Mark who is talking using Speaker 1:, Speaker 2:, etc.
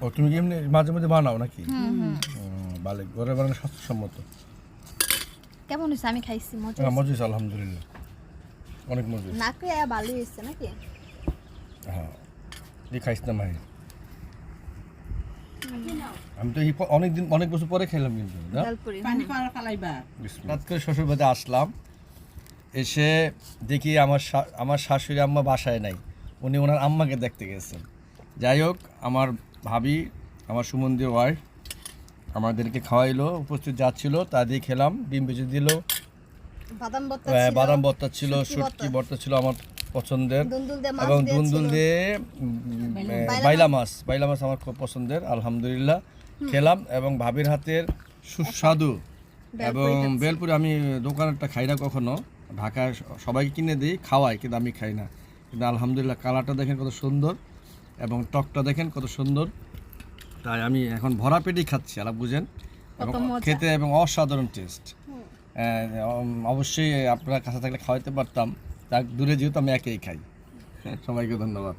Speaker 1: ও তুমি কি এমনি মাঝে মাঝে বানাও নাকি? ভালো ঘরে বানানো স্বাস্থ্যসম্মত।
Speaker 2: কেমন হয়েছে? আমি খাইছি মজা
Speaker 1: হ্যাঁ
Speaker 2: হয়েছে?
Speaker 1: মজুস আলহামদুলিল্লাহ। অনেক মজুস
Speaker 2: নাকে ভালো হয়েছে নাকি?
Speaker 1: হ্যাঁ। এই খাইস না ভাই আমি তো এই প- অনেকদিন অনেক বছর পরে খেলাম কিন্তু না?
Speaker 3: পানি পাওয়ার ফালাইবা
Speaker 1: হঠাৎ করে শ্বশুর বাড়িতে আসলাম। এসে দেখি আমার আমার শাশুড়ি আম্মা বাসায় নাই। উনি ওনার আম্মাকে দেখতে গেছেন। যাই হোক আমার ভাবি আমার সুমন্দির ওয়াইফ আমাদেরকে খাওয়াইলো উপস্থিত যাচ্ছিল তা দিয়ে খেলাম ডিম ভেজে দিল।
Speaker 2: বাদাম ভর্তা
Speaker 1: আহ,
Speaker 2: ছিল,
Speaker 1: বাদাম ভর্তা ছিল
Speaker 2: শুটকি
Speaker 1: শুটকি
Speaker 2: ভর্তা।
Speaker 1: ভর্তা ছিল আমার পছন্দের। এবং। দুন্দুল দিয়ে
Speaker 2: বাইলা
Speaker 1: মাছ। বাইলা মাছ আমার খুব পছন্দের আলহামদুলিল্লাহ। খেলাম এবং ভাবির হাতের সুস্বাদু এবং। বেলপুরি আমি দোকানেরটা খাই না কখনো। ঢাকায় সবাইকে কিনে দিই খাওয়াই কিন্তু আমি খাই না। কিন্তু আলহামদুলিল্লাহ কালারটা দেখেন কত সুন্দর এবং টকটা দেখেন কত সুন্দর। তাই আমি এখন ভরা পেটেই খাচ্ছি আলাপ বুঝেন। এবং খেতে এবং অসাধারণ টেস্ট অবশ্যই আপনার কাছে থাকলে খাওয়াইতে পারতাম। তা দূরে যেহেতু আমি একেই খাই। সবাইকে ধন্যবাদ।